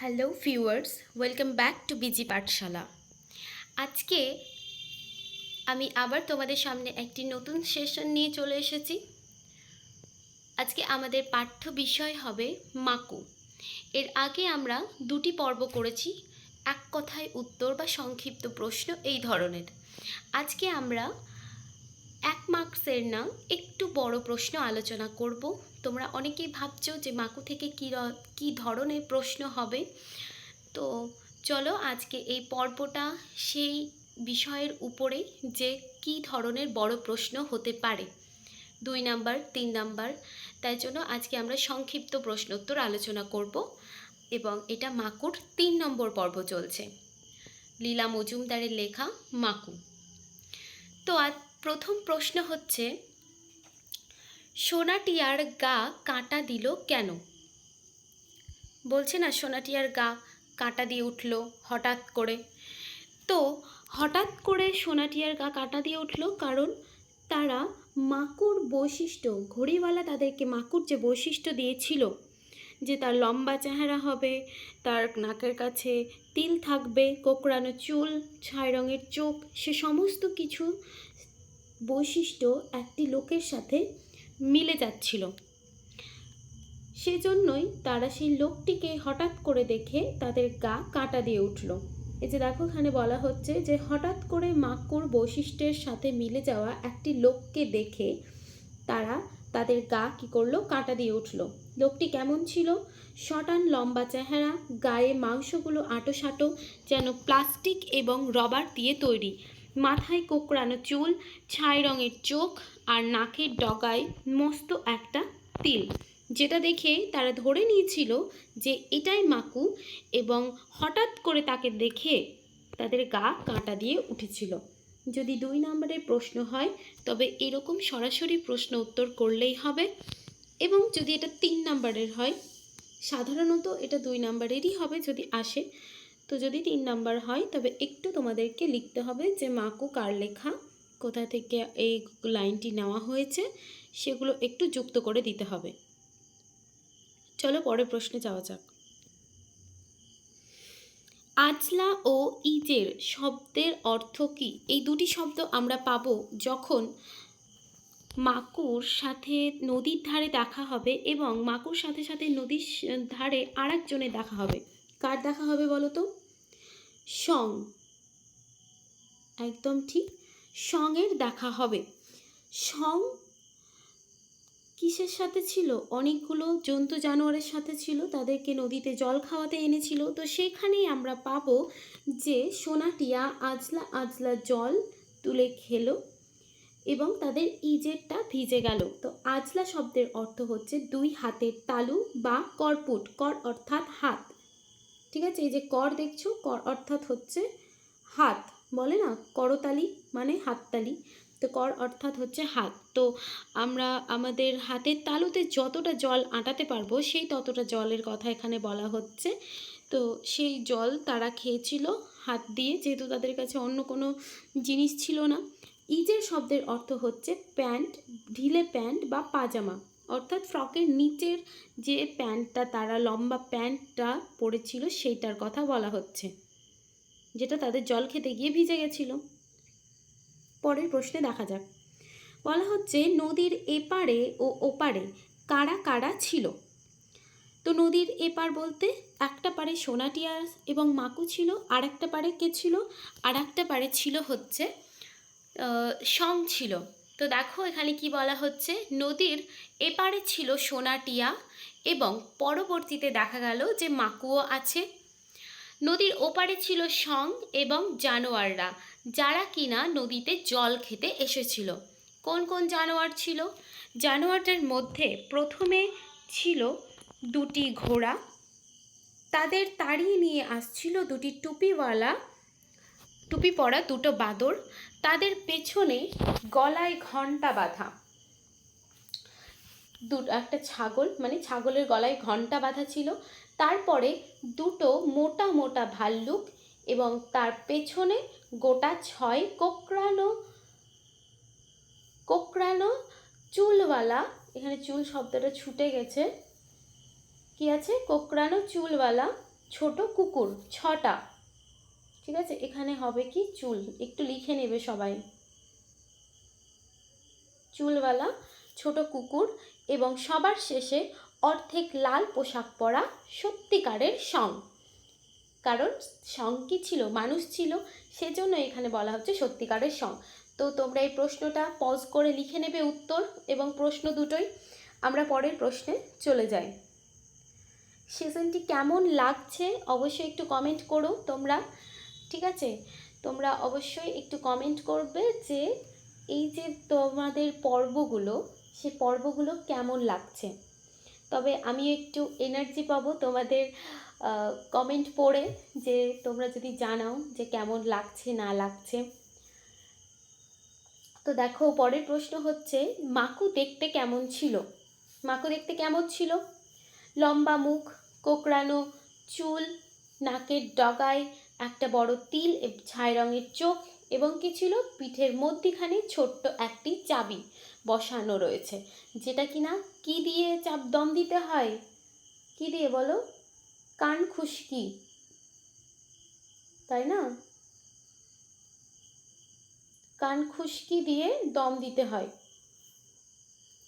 Hello viewers, welcome back to BG Pathshala. আজকে আমি আবার তোমাদের সামনে একটি নতুন সেশন নিয়ে চলে এসেছি। আজকে আমাদের পাঠ্য বিষয় হবে মাকু। এর আগে আমরা দুটি পর্ব করেছি, এক কথায় উত্তর বা সংক্ষিপ্ত প্রশ্ন এই ধরনের। আজকে আমরা এক মার্কসের না একটু বড় প্রশ্ন আলোচনা করব। তোমরা অনেকেই ভাবছ যে মাকু থেকে কী কী ধরনের প্রশ্ন হবে। তো চলো আজকে এই পর্বটা সেই বিষয়ের উপরে যে কী ধরনের বড় প্রশ্ন হতে পারে। দুই নাম্বার, তিন নাম্বার, তাই জন্য আজকে আমরা সংক্ষিপ্ত প্রশ্নোত্তর আলোচনা করব এবং এটা মাকুর তিন নম্বর পর্ব চলছে। লীলা মজুমদারের লেখা মাকু। তো আজ প্রথম প্রশ্ন হচ্ছে, সোনাটিয়ার গা কাঁটা দিল কেন? বলছে না, সোনাটিয়ার গা কাঁটা দিয়ে উঠল হঠাৎ করে। তো হঠাৎ করে সোনাটিয়ার গা কাঁটা দিয়ে উঠল কারণ তারা মাকুর বৈশিষ্ট্য, ঘড়িওয়ালা তাদেরকে মাকুর যে বৈশিষ্ট্য দিয়েছিল, যে তার লম্বা চেহারা হবে, তার নাকের কাছে তিল থাকবে, কোকড়ানো চুল, ছাই রঙের চোখ, সে সমস্ত কিছু বৈশিষ্ট্য একটি লোকের সাথে মিলে যাচ্ছিল। সেজন্যই তারা সেই লোকটিকে হঠাৎ করে দেখে তাদের গা কাটা দিয়ে উঠল। এই যে দেখো, এখানে বলা হচ্ছে যে হঠাৎ করে মাকুর বৈশিষ্ট্যের সাথে মিলে যাওয়া একটি লোককে দেখে তারা তাদের গা কি করল? কাটা দিয়ে উঠল। লোকটি কেমন ছিল? শটান লম্বা চেহারা, গায়ে মাংসগুলো আঁটো যেন প্লাস্টিক এবং রবার দিয়ে তৈরি। মাথায় কোকড়ানো চুল, ছাই রঙের চোখ আর নাকের ডগায় মস্ত একটা তিল, যেটা দেখে তারা ধরে নিয়েছিল যে এটাই মাকু এবং হঠাৎ করে তাকে দেখে তাদের গা কাঁটা দিয়ে উঠেছিল। যদি দুই নম্বরের প্রশ্ন হয়, তবে এরকম সরাসরি প্রশ্ন উত্তর করলেই হবে। এবং যদি এটা তিন নম্বরের হয়, সাধারণত এটা দুই নম্বরেরই হবে যদি আসে। তো যদি তিন নাম্বার হয়, তবে একটু তোমাদেরকে লিখতে হবে যে মাকু কার লেখা, কোথা থেকে এই লাইনটি নেওয়া হয়েছে, সেগুলো একটু যুক্ত করে দিতে হবে। চলো পরের প্রশ্নে যাওয়া যাক। আজলা ও ইজের শব্দের অর্থ কি? এই দুটি শব্দ আমরা পাবো যখন মাকুর সাথে নদীর ধারে দেখা হবে এবং মাকুর সাথে সাথে নদীর ধারে আর দেখা হবে। কার দেখা হবে বলো তো? সং। একদম ঠিক, সঙের দেখা হবে। সং কিসের সাথে ছিল? অনেকগুলো জন্তু জানোয়ারের সাথে ছিল, তাদেরকে নদীতে জল খাওয়াতে এনেছিল। তো সেখানেই আমরা পাবো যে সোনাটিয়া আজলা আজলা জল তুলে খেলো এবং তাদের ইজেরটা ভিজে গেল। তো আজলা শব্দের অর্থ হচ্ছে দুই হাতের তালু বা করপুট কর অর্থাৎ হাত। ঠিক আছে? এই যে কর দেখছ, কর অর্থাৎ হচ্ছে হাত, বলে না? করতালি মানে হাততালি। তো কর অর্থাৎ হচ্ছে হাত। তো আমরা আমাদের হাতের তালুতে যতটা জল আটাতে পারব, সেই ততটা জলের কথা এখানে বলা হচ্ছে। তো সেই জল তারা খেয়েছিল হাত দিয়ে, যেহেতু তাদের কাছে অন্য কোনো জিনিস ছিল না। ইজের শব্দের অর্থ হচ্ছে প্যান্ট, ঢিলে প্যান্ট বা পাজামা। অর্থাৎ ফ্রকের নিচের যে প্যান্টটা, তারা লম্বা প্যান্টটা পরেছিল, সেইটার কথা বলা হচ্ছে, যেটা তাদের জল খেতে গিয়ে ভিজে গেছিল। পরের প্রশ্নে দেখা যাক। বলা হচ্ছে, নদীর এপারে ও ওপারে কারা কারা ছিল? তো নদীর এপার বলতে একটা পারে সোনাটিয়া এবং মাকু ছিল আর একটা পারে কে ছিল? আর একটা পারে ছিল হচ্ছে সং ছিল। তো দেখো এখানে কি বলা হচ্ছে? নদীর এপারে ছিল সোনাটিয়া এবং পরবর্তীতে দেখা গেল যে মাকুও আছে। নদীর ওপারে ছিল সং এবং জানোয়াররা, যারা কিনা নদীতে জল খেতে এসেছিল। কোন কোন জানোয়ার ছিল? জানোয়ারদের মধ্যে প্রথমে ছিল দুটি ঘোড়া, তাদের তাড়িয়ে নিয়ে আসছিল দুটি টুপিওয়ালা, টুপি পরা দুটো বাদর তাদের পেছনে গলায় ঘণ্টা বাঁধা। দু একটা ছাগল মানে ছাগলের গলায় ঘণ্টা বাঁধা ছিল। তারপরে দুটো মোটা মোটা ভাল্লুক এবং তার পেছনে গোটা ছয় কোকড়ানো কোকড়ানো চুলওয়ালা, এখানে চুল শব্দটা ছুটে গেছে। কি আছে? কোকড়ানো চুলওয়ালা, ছোট কুকুর, ছটা। ঠিক আছে? এখানে হবে কি? চুল। একটু লিখে নেবে সবাই। চুলওয়ালা, ছোট কুকুর এবং সবার শেষে অর্ধেক লাল পোশাক পরা সত্যিকারের সং। কারণ সং কি ছিল? মানুষ ছিল। সেজন্য এখানে বলা হচ্ছে সত্যিকারের সং। তো তোমরা এই প্রশ্নটা পজ করে লিখে নেবে উত্তর এবং প্রশ্ন দুটোই। আমরা পরের প্রশ্নে চলে যাই। সিজনটি কেমন লাগছে? অবশ্যই একটু কমেন্ট করো তোমরা। ঠিক আছে? তোমরা অবশ্যই একটু কমেন্ট করবে যে এই যে তোমাদের পর্বগুলো, সে পর্বগুলো কেমন লাগছে? তবে আমি একটু এনার্জি পাবো তোমাদের কমেন্ট পড়ে যে তোমরা যদি জানাও যে কেমন লাগছে, না লাগছে। তো দেখো, পরের প্রশ্ন হচ্ছে, মাকু দেখতে কেমন ছিল? মাকু দেখতে কেমন ছিল? লম্বা মুখ, কোকড়ানো চুল, নাকের ডগায় একটা বড় তিল ছাই রঙের চোখ এবং কি ছিল পিঠের মধ্যিখানে ছোট্ট একটি চাবি বসানো রয়েছে। যেটা কি না কী দিয়ে চাপ দম দিতে হয়? কি দিয়ে বলো? কান খুশকি। তাই না? কান খুশকি দিয়ে দম দিতে হয়।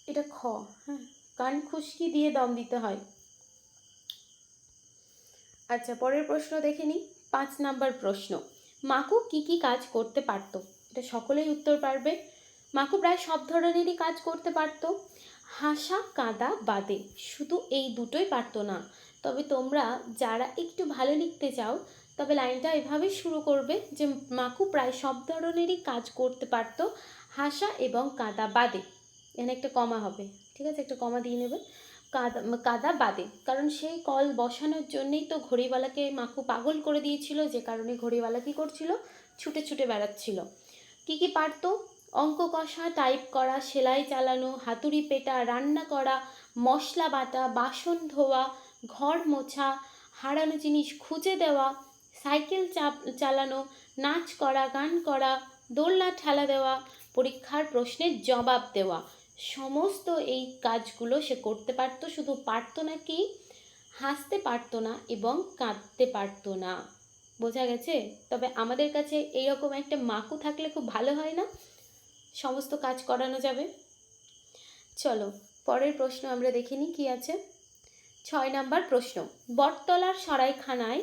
এটা খ হ্যাঁ। কান খুশকি দিয়ে দম দিতে হয়। আচ্ছা পরের প্রশ্ন দেখে নিই। পাঁচ নাম্বার প্রশ্ন, মাকু কি কি কাজ করতে পারতো? এটা সকলেই উত্তর পারবে। মাকু প্রায় সব ধরনেরই কাজ করতে পারতো। হাসা, কাদা, বাদে, শুধু এই দুটোই পারতো না। তবে তোমরা যারা একটু ভালো লিখতে চাও, তবে লাইনটা এভাবে শুরু করবে যে মাকু প্রায় সব ধরনেরই কাজ করতে পারতো, হাসা এবং কাদা, বাদে। এখানে একটা কমা হবে। ঠিক আছে? একটা কমা দিয়ে নেবে। কাদা কাদা বাদে। কারণ সেই কল বসানোর জন্যেই তো ঘড়িওয়ালাকে মাকু পাগল করে দিয়েছিল, যে কারণে ঘড়িওয়ালা কী করছিল? ছুটে ছুটে বেড়াচ্ছিল। কী কী পারতো? অঙ্ক কষা, টাইপ করা, সেলাই চালানো, হাতুড়ি পেটা, রান্না করা, মশলা বাটা, বাসন ধোয়া, ঘর মোছা, হারানো জিনিস খুঁজে দেওয়া, সাইকেল চালানো, নাচ করা, গান করা, দোলনা ঠেলা দেওয়া, পরীক্ষার প্রশ্নের জবাব দেওয়া। সমস্ত এই কাজগুলো সে করতে পারতো, শুধু পারতো না কি? হাসতে পারতো না এবং কাঁদতে পারতো না। বোঝা গেছে? তবে আমাদের কাছে এইরকম একটা মাকু থাকলে খুব ভালো হয় না? সমস্ত কাজ করানো যাবে? চলো, পরের প্রশ্ন আমরা দেখিনি কী আছে। ছয় নাম্বার প্রশ্ন, বটতলার সরাইখানায়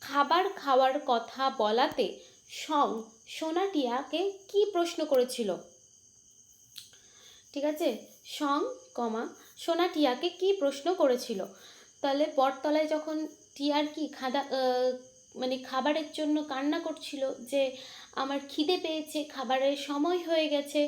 খাবার খাওয়ার কথা বলাতে সং সোনাটিয়াকে কি প্রশ্ন করেছিল? ঠিক আছে? সং, কমা। সোনা টিয়াকে কি প্রশ্ন করেছিল? তাহলে বটতলায় যখন টিয়ার কি খাদা মানে খাবারের জন্য কান্না করছিল যে আমার খিদে পেয়েছে, খাবারের সময় হয়ে গেছে,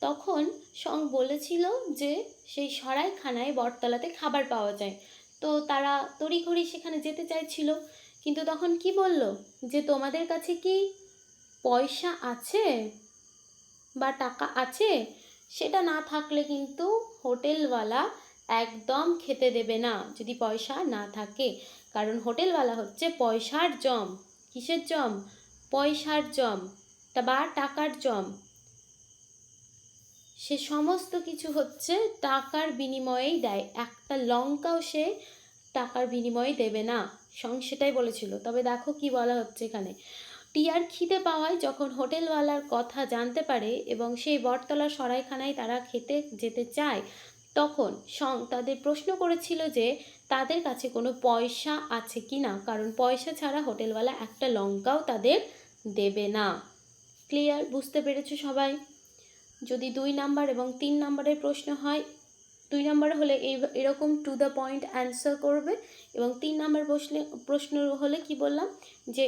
তখন সং বলেছিল যে সেই সরাইখানায় বটতলাতে খাবার পাওয়া যায়। তো তারা তড়িঘড়ি সেখানে যেতে চাইছিল। কিন্তু তখন কি বলল? যে তোমাদের কাছে কি পয়সা আছে? বা টাকা আছে? সেটা না থাকলে কিন্তু হোটেলওয়ালা একদম খেতে দেবে না, যদি পয়সা না থাকে। কারণ হোটেলওয়ালা হচ্ছে পয়সার জম। কিসের জম? পয়সার জম। বা টাকার জম। সে সমস্ত কিছু হচ্ছে টাকার বিনিময়েই দেয়। একটা লঙ্কাও সে টাকার বিনিময়ে দেবে না। সং সেটাই বলেছিল। তবে দেখো কি বলা হচ্ছে এখানে। টিয়ার খিদে পাওয়ায় যখন হোটেলওয়ালার কথা জানতে পারে এবং সেই বটতলা সরাইখানায় তারা খেতে যেতে চায়, তখন সং তাদের প্রশ্ন করেছিল যে তাদের কাছে কোনো পয়সা আছে কি না, কারণ পয়সা ছাড়া হোটেলওয়ালা একটা লঙ্কাও তাদের দেবে না। ক্লিয়ার? বুঝতে পেরেছ সবাই? যদি দুই নাম্বার এবং তিন নাম্বারের প্রশ্ন হয়, দুই নাম্বার হলে এই, এরকম টু দ্য পয়েন্ট অ্যান্সার করবে এবং তিন নাম্বার প্রশ্নে, প্রশ্ন হলে কি বললাম? যে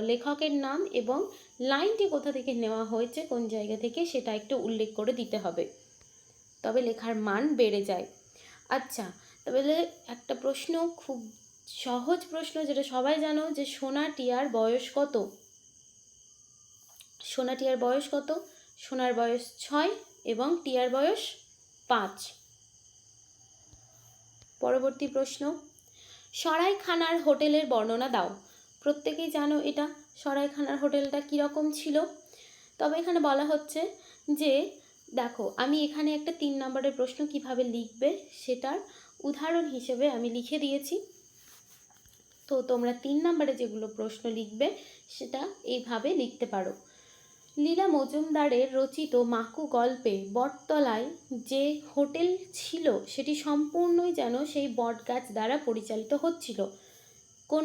লেখকের নাম এবং লাইনটি কোথা থেকে নেওয়া হয়েছে, কোন জায়গা থেকে, সেটা একটু উল্লেখ করে দিতে হবে। তবে লেখার মান বেড়ে যায়। আচ্ছা তবে একটা প্রশ্ন, খুব সহজ প্রশ্ন যেটা সবাই জানো যে সোনা টিয়ার বয়স কত? সোনা টিয়ার বয়স কত? সোনার বয়স ছয় এবং টিয়ার বয়স পাঁচ। পরবর্তী প্রশ্ন, সরাইখানার হোটেলের বর্ণনা দাও। প্রত্যেকেই জানো এটা সরাইখানার হোটেলটা কীরকম ছিল। তবে এখানে বলা হচ্ছে যে, দেখো, আমি এখানে একটা তিন নম্বরের প্রশ্ন কীভাবে লিখবে সেটার উদাহরণ হিসেবে আমি লিখে দিয়েছি। তো তোমরা তিন নম্বরে যেগুলো প্রশ্ন লিখবে সেটা এইভাবে লিখতে পারো। লীলা মজুমদারের রচিত মাকু গল্পে বটতলায় যে হোটেল ছিল, সেটি সম্পূর্ণই যেন সেই বটগাছ দ্বারা পরিচালিত হচ্ছিল। কোন,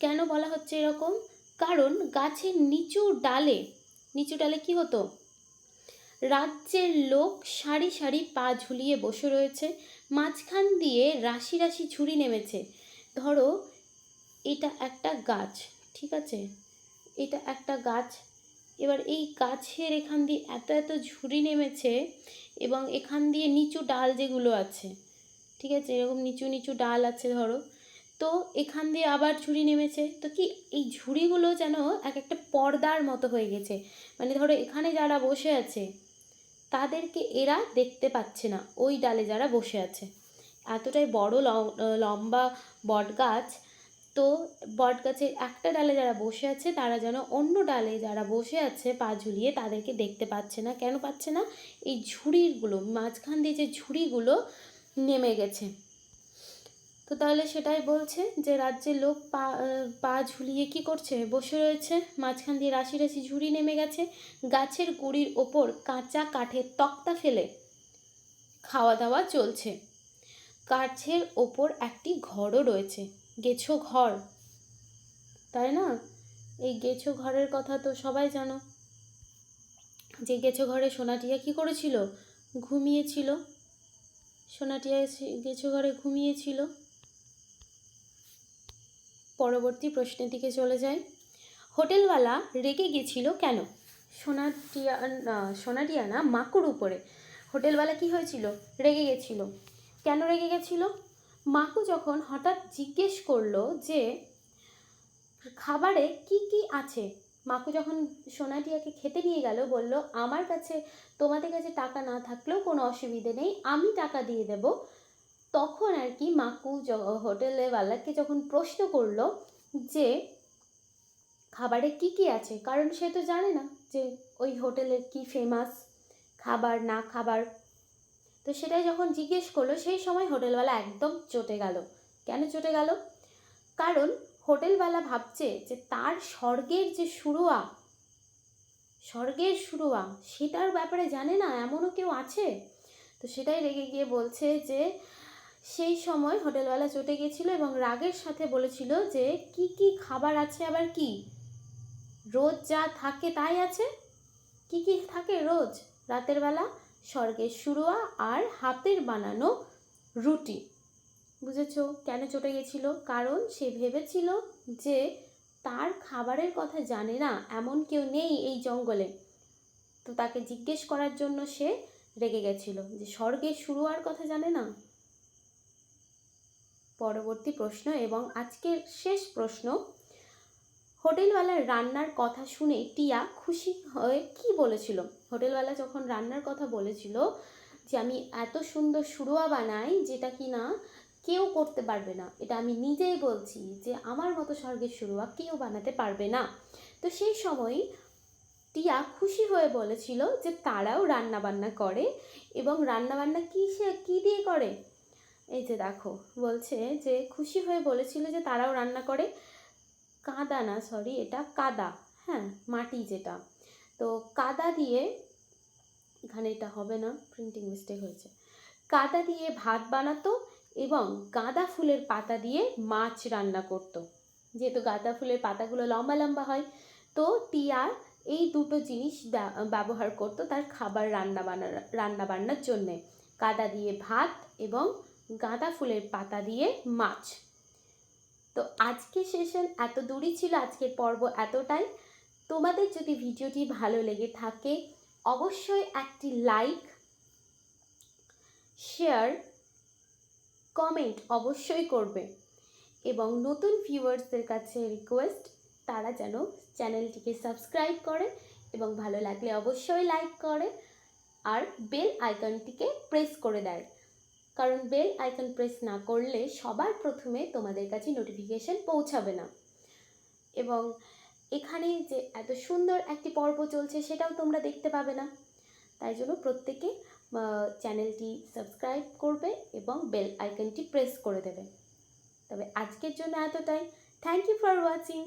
কেন বলা হচ্ছে এরকম? কারণ গাছের নিচু ডালে নিচু ডালে কি হতো? রাজ্যের লোক সারি সারি পা ঝুলিয়ে বসে রয়েছে, মাঝখান দিয়ে রাশি রাশি ঝুড়ি নেমেছে। ধরো, এটা একটা গাছ, ঠিক আছে? এটা একটা গাছ। এবার এই গাছের এখান দিয়ে এত এত ঝুড়ি নেমেছে এবং এখান দিয়ে নিচু ডাল যেগুলো আছে, ঠিক আছে? এরকম নিচু নিচু ডাল আছে ধরো। তো এখান দিয়ে আবার ঝুড়ি নেমেছে। তো কি এই ঝুড়িগুলো যেন এক একটা পর্দার মতো হয়ে গেছে। মানে ধরো এখানে যারা বসে আছে, তাদেরকে এরা দেখতে পাচ্ছে না। ওই ডালে যারা বসে আছে। এতটাই বড় লম- লম্বা বট গাছ। তো বট গাছের একটা ডালে যারা বসে আছে, তারা যেন অন্য ডালে যারা বসে আছে পা ঝুলিয়ে, তাদেরকে দেখতে পাচ্ছে না। কেন পাচ্ছে না? এই ঝুড়িগুলো, মাঝখান দিয়ে যে ঝুড়িগুলো নেমে গেছে। তো তাহলে সেটাই বলছে যে রাজ্যের লোক পা পা ঝুলিয়ে কি করছে? বসে রয়েছে, মাঝখান দিয়ে রাশি রাশি ঝুড়ি নেমে গেছে, গাছের গুড়ির ওপর কাঁচা কাঠের তক্তা ফেলে খাওয়া দাওয়া চলছে। কাঠের ওপর একটি ঘরও রয়েছে, গেছো ঘর। তাই না? এই গেছো ঘরের কথা তো সবাই জানো। যে গেছো ঘরে সোনাটিয়া কি করেছিল? ঘুমিয়েছিল। সোনাটিয়া গেছো ঘরে ঘুমিয়েছিল। পরবর্তী প্রশ্নের দিকে চলে যাই। হোটেলওয়ালা রেগে গেছিল কেন? সোনাটিয়া, না সোনাটিয়া না, মাকুর উপরে। হোটেলওয়ালা কি হয়েছিল? রেগে গেছিল। কেন রেগে গেছিল? মাকু যখন হঠাৎ জিজ্ঞেস করল যে, খাবারে কি কি আছে? মাকু যখন সোনাটিয়াকে খেতে নিয়ে গেল, বলল, আমার কাছে তোমাদের কাছে টাকা না থাকলেও কোনো অসুবিধে নেই, আমি টাকা দিয়ে দেব। তখন আর কি মাকু হোটেলওয়ালাকে যখন প্রশ্ন করল যে খাবারে কি কি আছে? কারণ সে তো জানে না যে ওই হোটেলের কি ফেমাস খাবার, না খাবার। তো সেটাই যখন জিজ্ঞেস করল, সেই সময় হোটেলওয়ালা একদম চটে গেল। কেন চটে গেল? কারণ হোটেলওয়ালা ভাবছে যে তার স্বর্গের যে শুরুয়া, স্বর্গের শুরুয়া, সেটার ব্যাপারে জানে না, এমনও কেউ আছে? তো সেটাই রেগে গিয়ে বলছে যে সেই সময় হোটেলওয়ালা চটে গিয়েছিল এবং রাগের সাথে বলেছিল যে, কি কি খাবার আছে আবার কি? রোজ যা থাকে তাই আছে? কি কি থাকে রোজ? রাতের বেলা, স্বর্গের শুরুয়া আর হাতের বানানো রুটি। বুঝেছ, কেন চটে গেছিল কারণ সে ভেবেছিল যে, তার খাবারের কথা জানে না, এমন কেউ নেই এই জঙ্গলে। তো তাকে জিজ্ঞেস করার জন্য সে রেগে গেছিল যে, স্বর্গের শুরুয়ার কথা জানে না? পরবর্তী প্রশ্ন এবং আজকের শেষ প্রশ্ন। হোটেলওয়ালার রান্নার কথা শুনে টিয়া খুশি হয়ে কি বলেছিল? হোটেলওয়ালা যখন রান্নার কথা বলেছিল যে, আমি এত সুন্দর শুরুয়া বানাই যেটা কি না কেউ করতে পারবে না। এটা আমি নিজেই বলছি যে, আমার মতো স্বর্গের শুরুয়া কেউ বানাতে পারবে না। তো সেই সময় টিয়া খুশি হয়ে বলেছিল যে, তারাও রান্না বান্না করে এবং রান্না বান্না কী সে কী দিয়ে করে? এই যে দেখো, বলছে যে খুশি হয়ে বলেছিল যে তারাও রান্না করে। কাদা না সরি এটা কাদা হ্যাঁ মাটি যেটা। তো কাদা দিয়ে, এখানে এটা হবে না প্রিন্টিং মিস্টেক হয়েছে। কাদা দিয়ে ভাত বানাতো এবং গাঁদা ফুলের পাতা দিয়ে মাছ রান্না করতো। যেহেতু গাঁদা ফুলের পাতাগুলো লম্বা লম্বা হয়, তো টিয়া এই দুটো জিনিস ব্যবহার করতো তার খাবার রান্না বান্না রান্না বান্নার জন্যে। কাদা দিয়ে ভাত এবং গাঁদা ফুলের পাতা দিয়ে মাছ। তো আজকে সেশন এত দূরই ছিল আজকের পর্ব এতটাই। তোমাদের যদি ভিডিওটি ভালো লেগে থাকে, অবশ্যই একটি লাইক, শেয়ার, কমেন্ট অবশ্যই করবে এবং নতুন ভিউয়ার্সদের কাছে রিকোয়েস্ট, তারা যেন চ্যানেলটিকে সাবস্ক্রাইব করে এবং ভালো লাগলে অবশ্যই লাইক করে আর বেল আইকনটিকে প্রেস করে দেয়। কারণ বেল আইকন প্রেস না করলে সবার প্রথমে তোমাদের কাছে নোটিফিকেশন পৌঁছাবে না। এবং এখানে যে এত সুন্দর একটি পর্ব চলছে সেটাও তোমরা দেখতে পাবে না। তাই জন্য প্রত্যেকে চ্যানেলটি সাবস্ক্রাইব করবে এবং বেল আইকনটি প্রেস করে দেবে। তবে আজকের জন্য এতটাই। Thank you for watching